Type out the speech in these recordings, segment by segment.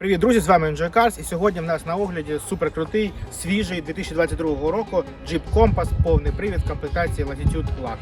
Привіт, друзі! З вами Enjoy Cars і сьогодні в нас на огляді суперкрутий, свіжий 2022 року Jeep Compass, повний привід в комплектації Latitude Lux.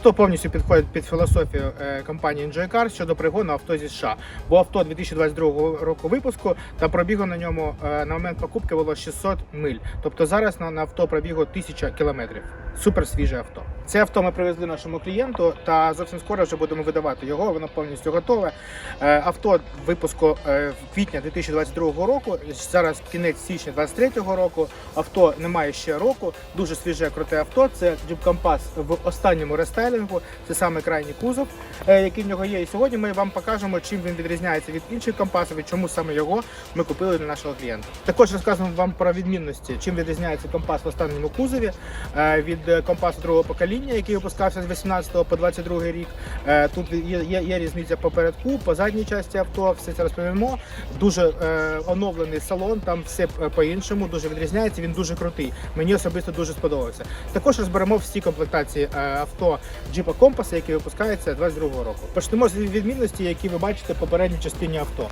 Авто повністю підходить під філософію е, компанії Enjoy Cars щодо пригону авто зі США. Бо авто 2022 року випуску та пробігу на ньому е, на момент покупки було 600 миль. Тобто зараз на, на авто пробігло 1000 кілометрів. Супер свіже авто. Це авто ми привезли нашому клієнту та зовсім скоро вже будемо видавати його. Воно повністю готове. Е, Авто випуску е, квітня 2022 року. Зараз кінець січня 2023 року. Авто немає ще року. Дуже свіже круте авто. Це Jeep Compass в останньому рестайлінгу. Це саме крайній кузов, е, який в нього є. І сьогодні ми вам покажемо, чим він відрізняється від інших компасів і чому саме його ми купили для нашого клієнта. Також розказуємо вам про відмінності, чим відрізняється компас в останньому кузові е, від е, компасу другого покоління, який випускався з 18 по 22 рік. Е, Тут є, є, є різниця по передку, по задній часті авто. Все це розповімо. Дуже е, оновлений салон, там все е, по-іншому, дуже відрізняється. Він дуже крутий. Мені особисто дуже сподобався. Також розберемо всі комплектації авто Jeep Compass, який випускається 22 року. Почнемо з відмінності, які ви бачите по передній частині авто.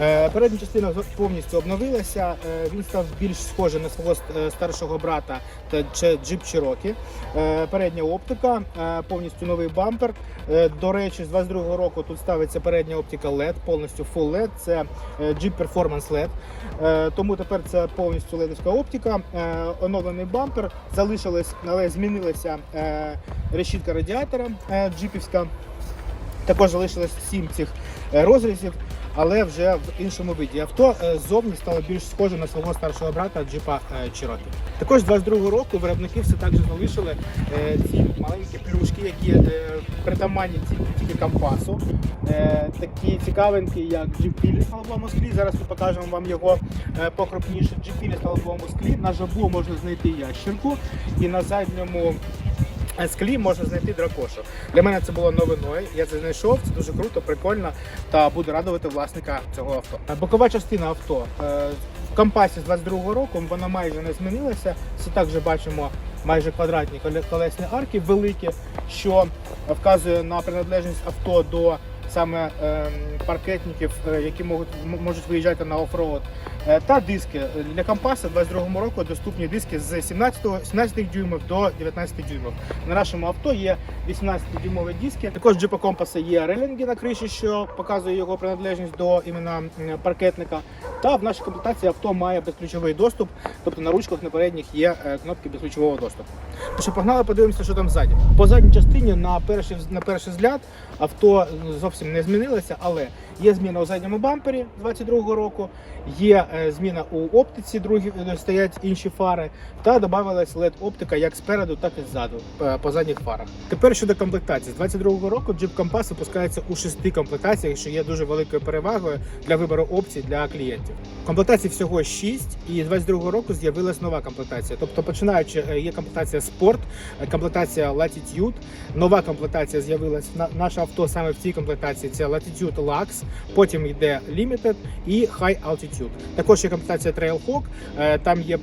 Е, Передня частина повністю обновилася. Е, Він став більш схожий на свого старшого брата та Jeep Cherokee. Е, Передня оптика, е, повністю новий бампер. Е, До речі, з 22 року тут ставиться передня оптика LED, повністю Full LED. Це Jeep Performance LED. Тому тепер це повністю ледовська оптика. Оновлений бампер. Залишилась, але змінилася решітка радіатора джипівська. Також залишилось 7 цих розрізів, але вже в іншому виді. Авто е, ззовні стало більш схоже на свого старшого брата джипа е, Cherokee. Також з 22 року виробники все так же залишили е, ці маленькі плюшки, які притаманні тільки компасу. Е, Такі цікавинки, як джипілі на лобовому склі. Зараз ми покажемо вам його покрупніше. Джипілі на лобовому склі. На жабу можна знайти ящерку і на задньому склі можна знайти дракошу. Для мене це було новиною. Я це знайшов. Це дуже круто, прикольно та буду радувати власника цього авто. Е, Бокова частина авто е, в компасі з 22-го року вона майже не змінилася. Все так же бачимо майже квадратні колесні арки великі, що вказує на приналежність авто до саме ем, паркетників, е, які можуть, можуть виїжджати на оффроуд. Е, Та диски для компаса 22 року доступні диски з 17, 17 дюймів до 19 дюймів. На нашому авто є 18-дюймові диски. Також джипа компаса є релінги на криші, що показує його приналежність до іменно паркетника. Та в нашій комплектації авто має безключовий доступ, тобто на ручках на передніх є е, кнопки безключового доступу. Ну що, погнали, подивимося, що там ззаді. По задній частині на перший, на перший взгляд авто зовсім не змінилося, але є зміна у задньому бампері 22 року, є е, зміна у оптиці, другі е, стоять інші фари, та додавалась led оптика як спереду, так і ззаду е, по задніх фарах. Тепер щодо комплектації. З 22-го року Jeep Compass випускається у шести комплектаціях, що є дуже великою перевагою для вибору опцій для клієнтів. Комплектацій всього 6, і з 22 року з'явилась нова комплектація. Тобто, починаючи є комплектація Sport, комплектація Latitude, нова комплектація з'явилась на наше авто саме в цій комплектації. Це Latitude Lux, потім йде Limited і High Altitude. Також є комплектація Trailhawk, е, там є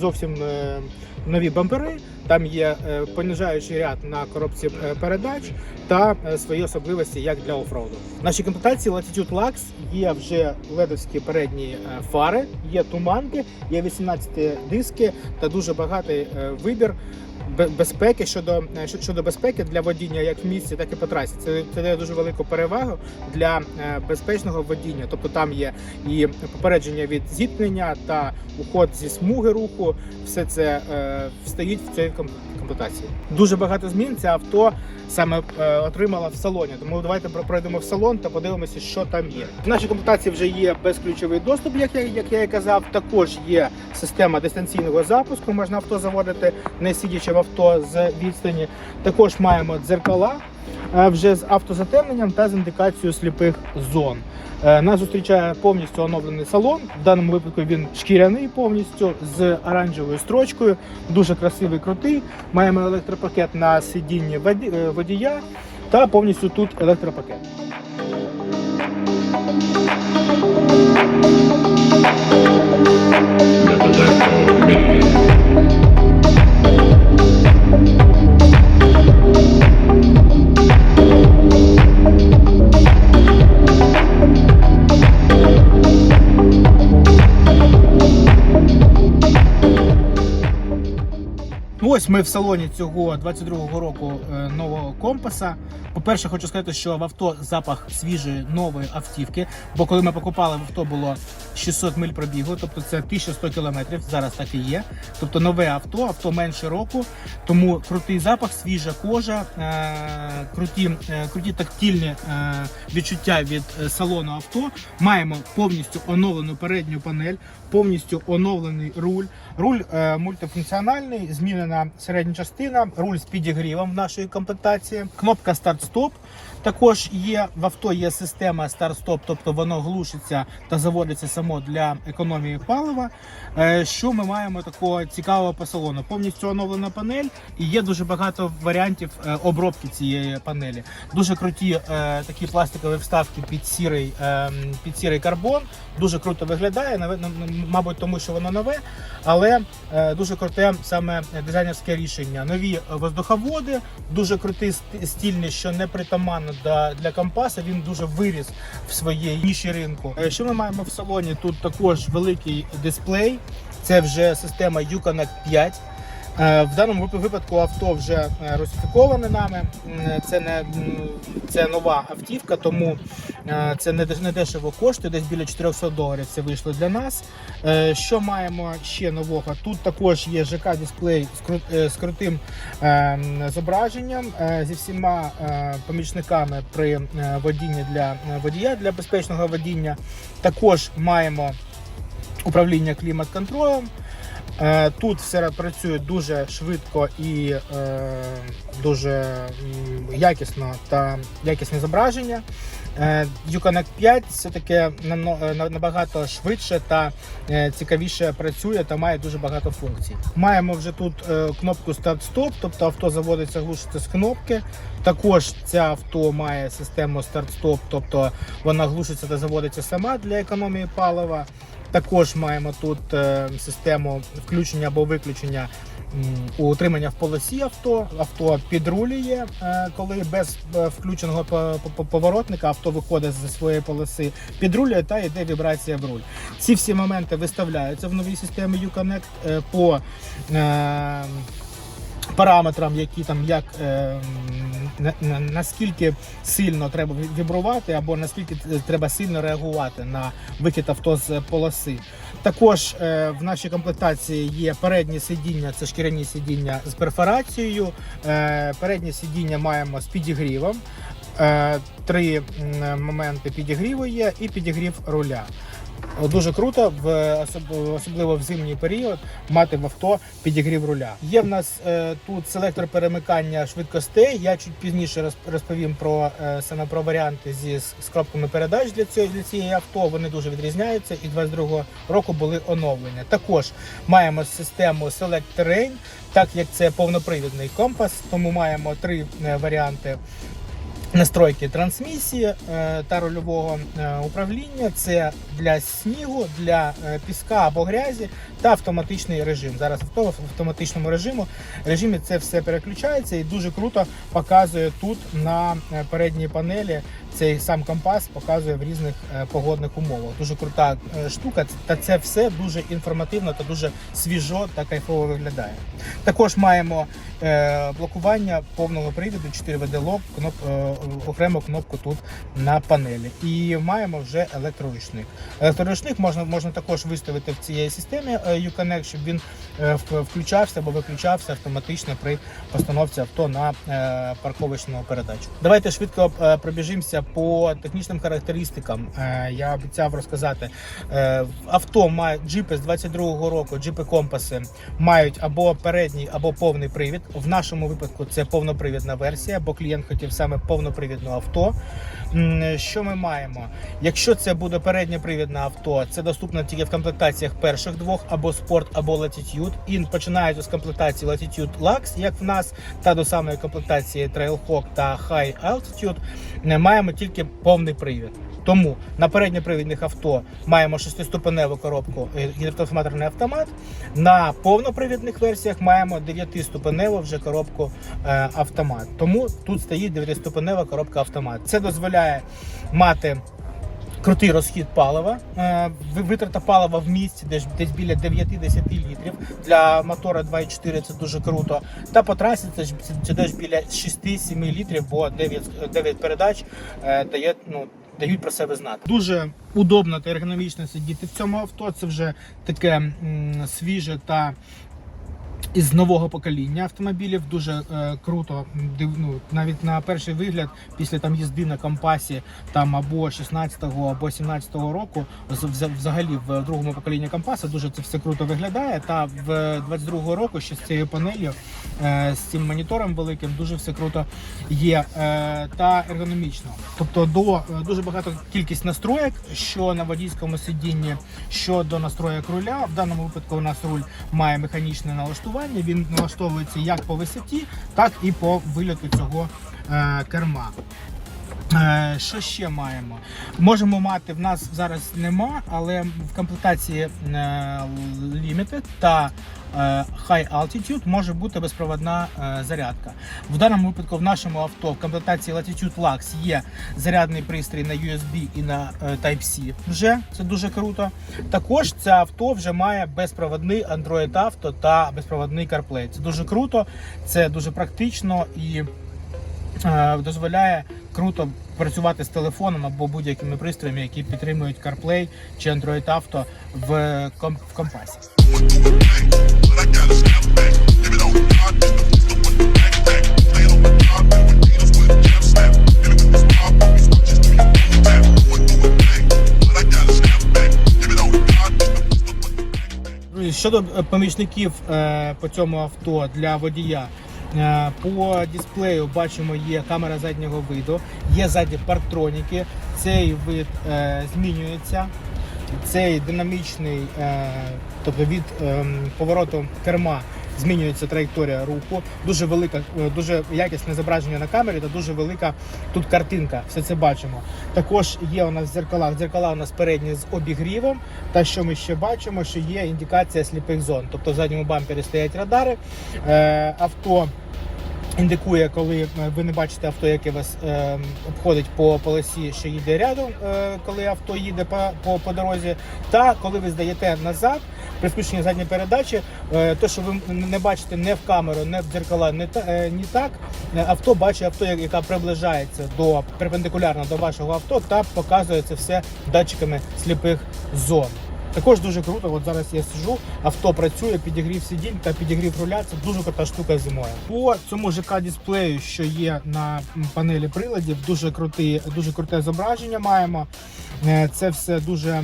зовсім е, нові бампери, там є е, понижаючий ряд на коробці передач та свої особливості як для офроуду. В нашій комплектації Latitude Lux є вже ледовські передні фари, є туманки, є 18 диски та дуже багатий вибір. Бе- Безпеки щодо е, щодо безпеки для водіння як в місті, так і по трасі. Це, це дає дуже велику перевагу для е, безпечного водіння. Тобто там є і попередження від зіткнення та уход зі смуги руху. Все це е, стоїть в цій ком- комплектації. Дуже багато змін це авто саме е, отримала в салоні. Тому давайте пройдемо в салон та подивимося, що там є. В нашій комплектації вже є безключовий доступ, як я, як я і казав. Також є система дистанційного запуску. Можна авто заводити, не сидячи в авто з відстані. Також маємо дзеркала. е, Вже з автозатемненням та з індикацією сліпих зон. Е, Нас зустрічає повністю оновлений салон. В даному випадку він шкіряний повністю з оранжевою строчкою. Дуже красивий, крутий. Маємо електропакет на сидінні е, водія та повністю тут електропакет. Ну, Ось ми в салоні цього 22-го року е, нового компаса. По-перше, хочу сказати, що в авто запах свіжої нової автівки. Бо коли ми покупали в авто було 600 миль пробігу, тобто це 1100 кілометрів. Зараз так і є. Тобто нове авто, авто менше року, тому крутий запах, свіжа кожа, е- круті, е, круті тактильні відчуття від салону авто. Маємо повністю оновлену передню панель, повністю оновлений руль. Руль мультифункціональний, змінена середня частина, руль з підігрівом в нашої комплектації, кнопка старт-стоп. Також є в авто є система старт-стоп, тобто воно глушиться та заводиться само для економії палива. Е, що ми маємо такого цікавого по салону? Повністю оновлена панель і є дуже багато варіантів е, обробки цієї панелі. Дуже круті е, такі пластикові вставки під сірий, е, під сірий карбон. Дуже круто виглядає, мабуть, тому що воно нове, але дуже круте саме дизайнерське рішення. Нові воздуховоди, дуже крутий стільний, що не притаманно для, для компаса. Він дуже виріс в своїй ніші ринку. Е, Що ми маємо в салоні? Тут також великий дисплей. Це вже система Uconnect 5. Е, В даному випадку авто вже е, русифіковане нами. Це не це нова автівка, тому е, це не деш- не дешево коштує. Десь біля 400 доларів це вийшло для нас. Що маємо ще нового? Тут також є ЖК дисплей з кру- з крутим зображенням зі всіма помічниками при водінні для водія для безпечного водіння. Також маємо управління клімат-контролем. Е, Тут все працює дуже швидко і е, дуже якісно та якісне зображення. Е, Uconnect 5 все таки набагато швидше та цікавіше працює та має дуже багато функцій. Маємо вже тут кнопку старт-стоп, тобто авто заводиться глушиться з кнопки. Також ця авто має систему старт-стоп, тобто вона глушиться та заводиться сама для економії палива. Також маємо тут е, систему включення або виключення утримання в полосі авто. Авто підрулює, е, коли без е, включеного по- по- поворотника авто виходить зі своєї полоси, підрулює та йде вібрація в руль. Ці всі моменти виставляються в новій системі Uconnect по параметрам, які там як е, на- на- наскільки сильно треба вібрувати, або наскільки треба сильно реагувати на вихід авто з полоси. Також е, в нашій комплектації є переднє сидіння, це шкіряні сидіння з перфорацією. Е, переднє сидіння маємо з підігрівом. Е, три моменти підігріву є і підігрів руля. Дуже круто, в особливо в зимній період, мати в авто підігрів руля. Є в нас е, тут селектор перемикання швидкостей. Я чуть пізніше роз- розповім про е, саме про варіанти зі з передач для цієї для цієї авто. Вони дуже відрізняються і 22-го року були оновлені. Також маємо систему Select Terrain, так як це повнопривідний компас, тому маємо три е, варіанти настройки трансмісії е, та рульового е, управління. Це для снігу, для е, піска або грязі та автоматичний режим. Зараз в автоматичному режиму режимі це все переключається і дуже круто показує тут на передній панелі. Цей сам компас показує в різних е, погодних умовах. Дуже крута е, штука. Та це все дуже інформативно та дуже свіжо та кайфово виглядає. Також маємо е, блокування повного привіду 4 вд кноп, окрему кнопку тут на панелі. І маємо вже електроручник. Електроручник можна, можна також виставити в цієї системі Uconnect, щоб він включався або виключався автоматично при постановці авто на парковочну передачу. Давайте швидко пробіжимося по технічним характеристикам. Е, я обіцяв розказати. Е, авто має джипи з 22-го року, джипи компаси мають або передній, або повний привід. В нашому випадку це повнопривідна версія, бо клієнт хотів саме повнопривідне авто. Що ми маємо? Якщо це буде передньопривідне авто, це доступно тільки в комплектаціях перших двох або Sport, або Latitude. І починають з комплектації Latitude Lux, як в нас, та до самої комплектації Trailhawk та High Altitude. Е, Маємо тільки повний привід. Тому на передньопривідних авто маємо шестиступеневу коробку е, гідротрансформаторний автомат. На повнопривідних версіях маємо 9-ступеневу вже коробку е, автомат. Тому тут стоїть 9-ступенева коробка автомат. Це дозволяє мати. Крутий розхід палива, Е, витрата палива в місті десь, десь біля 9-10 літрів. Для мотора 2.4 це дуже круто. Та по трасі це, це десь біля 6-7 літрів, бо 9, 9 передач е, дає, ну, дають про себе знати. Дуже удобно та ергономічно сидіти в цьому авто. Це вже таке м, свіже та із нового покоління автомобілів дуже е, круто. див- Ну, навіть на перший вигляд, після там їзди на компасі там або 16-го, або 17-го року, взагалі в другому поколінні компаса дуже це все круто виглядає. Та в 22-го року ще з цією панелью, е, з цим монітором великим, дуже все круто є е, та ергономічно. Тобто до е, дуже багато кількість настроєк, що на водійському сидінні, що до настроєк руля. В даному випадку у нас руль має механічне налаштування. Він налаштовується як по висоті, так і по вильоту цього е, керма. Е, Що ще маємо? Можемо мати в нас зараз нема, але в комплектації е, Limited та High Altitude може бути безпроводна е, зарядка. В даному випадку в нашому авто в комплектації Latitude Lux є зарядний пристрій на USB і на е, Type-C. Вже це дуже круто. Також це авто вже має безпроводний Android Auto та безпроводний CarPlay. Це дуже круто, це дуже практично і е, дозволяє круто працювати з телефоном або будь-якими пристроями, які підтримують CarPlay чи Android Auto в, ком- в компасі. Щодо е, помічників е, по цьому авто для водія. Е, По дисплею бачимо, є камера заднього виду, є ззаді парктроніки. Цей вид е, змінюється. Цей динамічний, е, тобто від е, повороту керма змінюється траєкторія руху. Дуже велика, е, дуже якісне зображення на камері та дуже велика тут картинка. Все це бачимо. Також є у нас зеркала. Зеркала у нас передні з обігрівом. Та що ми ще бачимо, що є індикація сліпих зон. Тобто в задньому бампері стоять радари. Е, авто індикує, коли е, ви не бачите авто, яке вас е, обходить по полосі, що їде рядом, е, коли авто їде по, по, по дорозі. Та коли ви здаєте назад, при включенні задньої передачі, е, то, що ви не бачите не в камеру, не в дзеркала, не, та, е, ні так, е, авто бачить авто, яка приближається до перпендикулярно до вашого авто, та показує це все датчиками сліпих зон. Також дуже круто. От зараз я сижу, авто працює, підігрів сидінь та підігрів руля. Це дуже крута штука зимою. По цьому ЖК дисплею, що є на панелі приладів, дуже крутий, дуже круте зображення маємо. Е, Це все дуже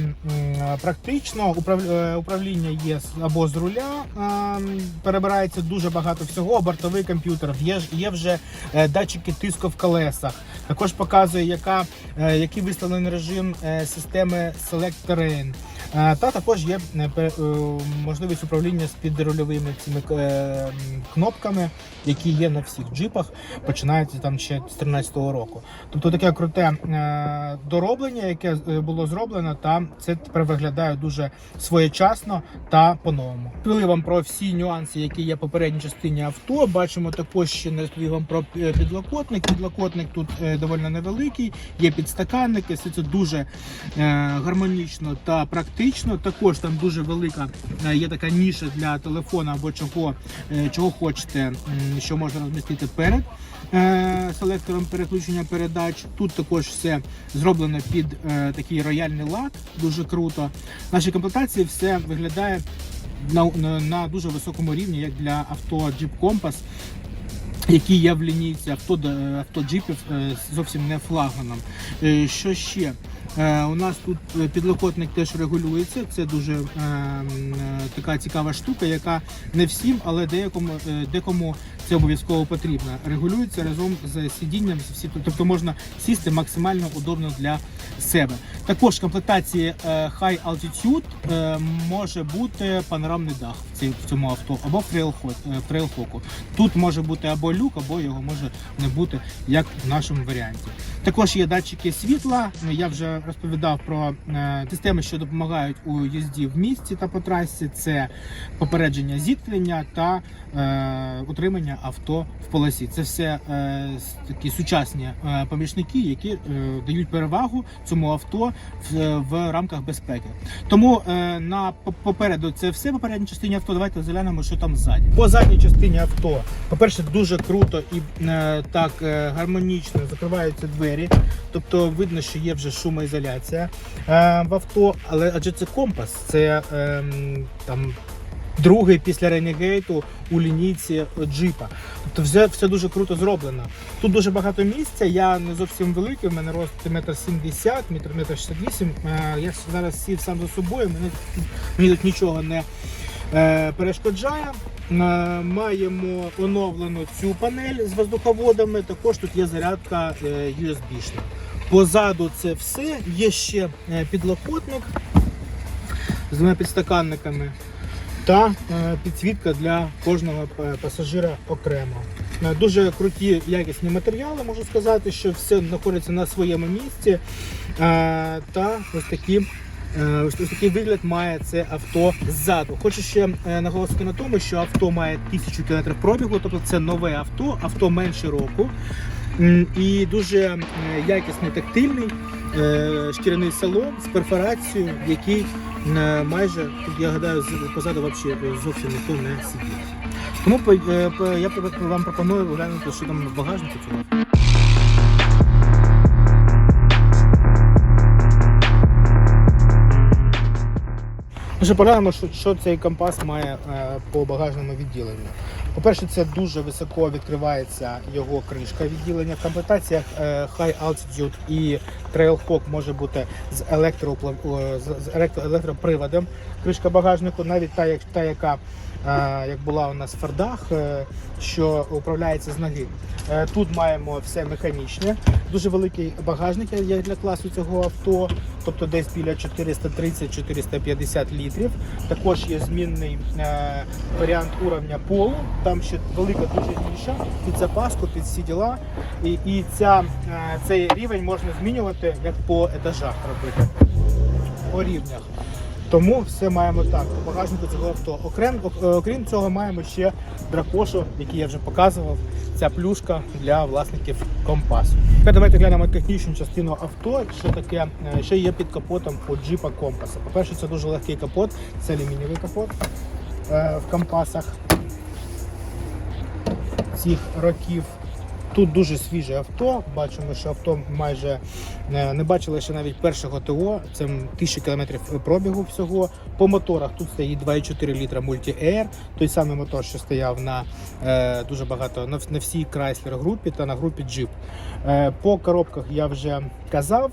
практично. Е, Управління є або з руля, перебирається дуже багато всього. Бортовий комп'ютер, є, є вже е, датчики тиску в колесах. Також показує, яка, який виставлений режим системи Select Terrain. Та також є е, е, можливість управління з підрульовими цими е, кнопками, які є на всіх джипах, починається там ще з 13-го року. Тобто таке круте дороблення, яке було зроблено, та це тепер виглядає дуже своєчасно та по-новому. Розповіли вам про всі нюанси, які є в попередній частині авто. Бачимо також ще не розповів вам про підлокотник. Підлокотник тут доволі невеликий, є підстаканники, все це дуже гармонічно та практично. Також там дуже велика е, є така ніша для телефона або чого, е, чого хочете, що можна розмістити перед е, селектором переключення передач. Тут також все зроблено під такий рояльний лад, дуже круто. В нашій комплектації все виглядає на, на, дуже високому рівні, як для авто Jeep Compass які є в лінійці авто, автоджипів е, зовсім не флагманом. Що ще? Е, У нас тут е, підлокотник теж регулюється. Це дуже е, м, е, така цікава штука, яка не всім, але деякому декому це обов'язково потрібно. Регулюється разом з сидінням. Тобто можна сісти максимально удобно для себе. Також в комплектації е, High Altitude е, може бути панорамний дах в цьому авто або Trailhawk. е. Тут може бути або люк, або його може не бути, як в нашому варіанті. Також є датчики світла. Я вже розповідав про системи, що допомагають у їзді в місті та по трасі. Це попередження зіткнення та е, утримання авто в полосі. Це все е, такі сучасні е, помічники, які е, дають перевагу цьому авто в, в рамках безпеки. Тому е, на попереду це все по передній частині авто. Давайте заглянемо, що там ззаді. По задній частині авто, по-перше, дуже круто і е, так е, гармонічно закриваються двері. Тобто видно, що є вже шумоізоляція е, в авто, але адже це компас, це ем, там. Другий після Ренегейту у лінійці джипа. Тобто все, все дуже круто зроблено. Тут дуже багато місця. Я не зовсім великий, в мене рост метр сімдесят, метр метр шістдесят вісім. Е, Я зараз сів сам за собою. Мені, мені тут нічого не е, перешкоджає. Е, Маємо оновлену цю панель з воздуховодами. Також тут є зарядка е, USB-шна. Позаду це все. Є ще е, підлокотник з двома підстаканниками та е, підсвітка для кожного е, пасажира окремо. Е, Дуже круті якісні матеріали, можу сказати, що все знаходиться на своєму місці. Та ось такі. Ось такий вигляд має це авто ззаду. Хочу ще наголосити на тому, що авто має 1000 км пробігу, тобто це нове авто, авто менше року. І дуже якісний тактильний шкіряний салон з перфорацією, який е, майже я гадаю, позаду взагалі зовсім ніхто не сидів. Тому е, я вам пропоную глянути, що там в багажнику цього. Вже поглянемо, що, що цей компас має е, по багажному відділенню. По-перше, це дуже високо відкривається його кришка відділення. В комплектаціях е, High Altitude і Trailhawk може бути з, електроприводом. Кришка багажнику, навіть та, як, та яка як була у нас в Фордах, е, що управляється з ноги. Е, Тут маємо все механічне, дуже великий багажник є для класу цього авто, тобто десь біля 430-450 літрів. Також є змінний е, варіант уровня полу. Там ще велика дуже ніша під запаску, під всі діла. І, і ця, е, цей рівень можна змінювати як по етажах робити, по рівнях. Тому все маємо так. У багажнику цього авто. Окрем, е, окрім цього, маємо ще дракошу, який я вже показував. Ця плюшка для власників компасу. Тепер давайте глянемо технічну частину авто. Що таке е, що є під капотом у джипа компаса. По-перше, це дуже легкий капот, це алюмінієвий капот е, в компасах цих років. Тут дуже свіже авто. Бачимо, що авто майже е, не бачили ще навіть першого ТО. Це 1000 км пробігу всього. По моторах тут стоїть 2,4 літра Multi-Air, той самий мотор, що стояв на е, дуже багато на, на всій Chrysler групі та на групі Jeep. Е, по коробках я вже казав.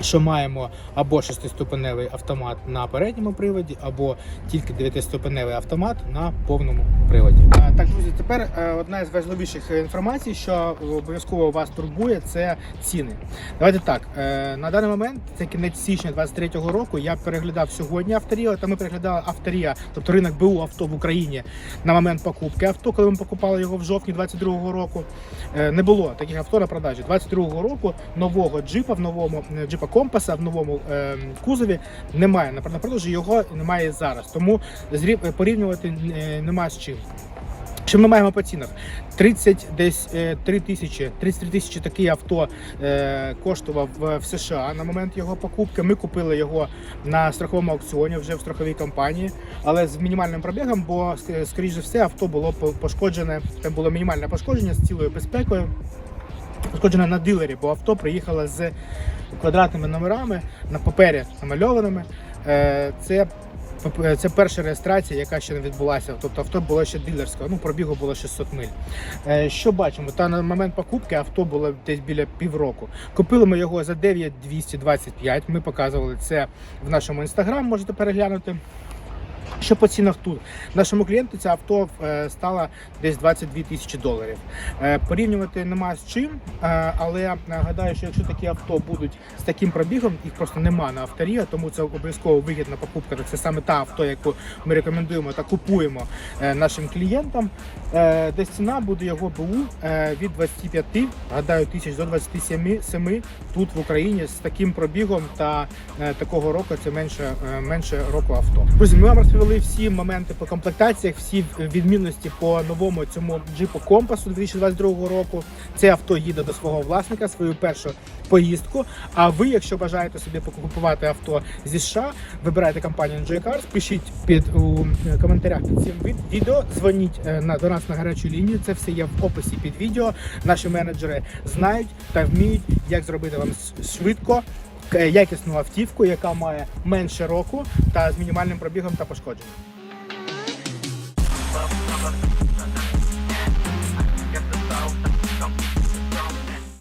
Що маємо або 6-ступеневий автомат на передньому приводі, або тільки 9-ступеневий автомат на повному приводі. Так, друзі, тепер е, одна з важливіших інформацій, що обов'язково вас турбує, це ціни. Давайте так. е, На даний момент це кінець січня 23-го року. Я переглядав сьогодні авторія, та ми переглядали авторія, тобто ринок БУ авто в Україні на момент покупки авто, коли ми покупали його в жовтні 22-го року. Е, Не було таких авто на продажі. 22-го року нового джипа в новому е, джипа компаса в новому е, кузові немає. На продажі його немає зараз. Тому зрів- порівнювати е, нема з чим. Що ми маємо по цінах? 30 десь е, 3 тисячі, 33 тисячі такий авто е, коштував в, США на момент його покупки. Ми купили його на страховому аукціоні вже в страховій компанії, але з мінімальним пробігом, бо ск- скоріш за все авто було по- пошкоджене. Там було мінімальне пошкодження з цілою безпекою. Пошкоджене на дилері, бо авто приїхало з квадратними номерами на папері намальованими. Е, Це Це перша реєстрація, яка ще не відбулася. Тобто авто було ще дилерське, ну пробігу було 600 миль. Е, Що бачимо? Та на момент покупки авто було десь біля півроку. Купили ми його за 9225. Ми показували це в нашому інстаграм, можете переглянути. Що по цінах тут? Нашому клієнту це авто е, стало десь 22 тисячі доларів. Е, порівнювати нема з чим, е, але нагадаю, що якщо такі авто будуть з таким пробігом, їх просто нема на авторія, тому це обов'язково вигідна покупка. Це саме та авто, яку ми рекомендуємо та купуємо нашим клієнтам. Десь ціна буде його БУ від 25, гадаю, тисяч до 27 семи тут в Україні з таким пробігом та такого року це менше, менше року авто. Друзі, ми вам розповіли всі моменти по комплектаціях, всі відмінності по новому цьому джипу компасу 2022 року. Це авто їде до свого власника, свою першу поїздку. А ви, якщо бажаєте собі покупувати авто зі США, вибирайте компанію Enjoy Cars, пишіть під у е, коментарях під цим від- відео, дзвоніть е, на до нас на гарячу лінію. Це все є в описі під відео. Наші менеджери знають та вміють, як зробити вам швидко. К- Якісну автівку, яка має менше року та з мінімальним пробігом та пошкодженням.